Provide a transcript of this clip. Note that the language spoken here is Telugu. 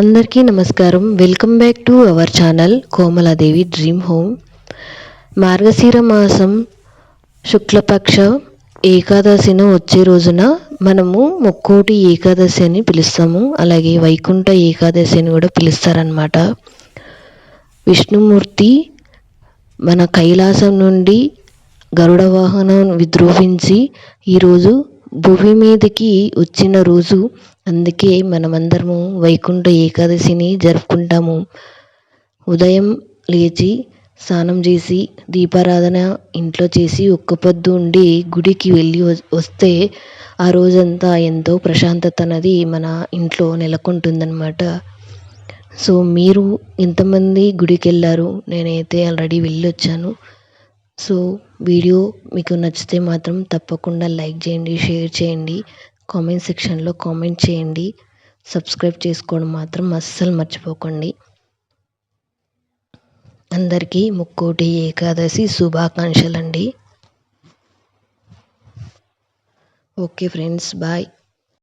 అందరికీ నమస్కారం. Welcome back to our channel Komaladevi dream home Margashira మాసం శుక్లపక్ష ఏకాదశిన వచ్చే రోజున మనము ముక్కోటి ఏకాదశి అని పిలుస్తాము. అలాగే వైకుంఠ ఏకాదశి అని కూడా పిలుస్తారనమాట విష్ణుమూర్తి మన కైలాసం నుండి గరుడ వాహనం విద్రోహించి ఈరోజు భూమి మీదకి వచ్చిన రోజు అందుకే మనమందరము వైకుంఠ ఏకాదశిని జరుపుకుంటాము. ఉదయం లేచి స్నానం చేసి దీపారాధన ఇంట్లో చేసి ఒక్క పొద్దు ఉండి గుడికి వెళ్ళి వస్తే ఆ రోజంతా ఎంతో ప్రశాంతత అనేది మన ఇంట్లో నెలకొంటుందన్నమాట. సో మీరు ఎంతమంది గుడికి వెళ్ళారు నేనైతే ఆల్రెడీ వెళ్ళి వచ్చాను సో వీడియో మీకు నచ్చితే మాత్రం తప్పకుండా లైక్ చేయండి షేర్ చేయండి కామెంట్ సెక్షన్లో కామెంట్ చేయండి. సబ్స్క్రైబ్ చేసుకోవడం మాత్రం అస్సలు మర్చిపోకండి. అందరికీ ముక్కోటి ఏకాదశి శుభాకాంక్షలండి. Okay friends bye.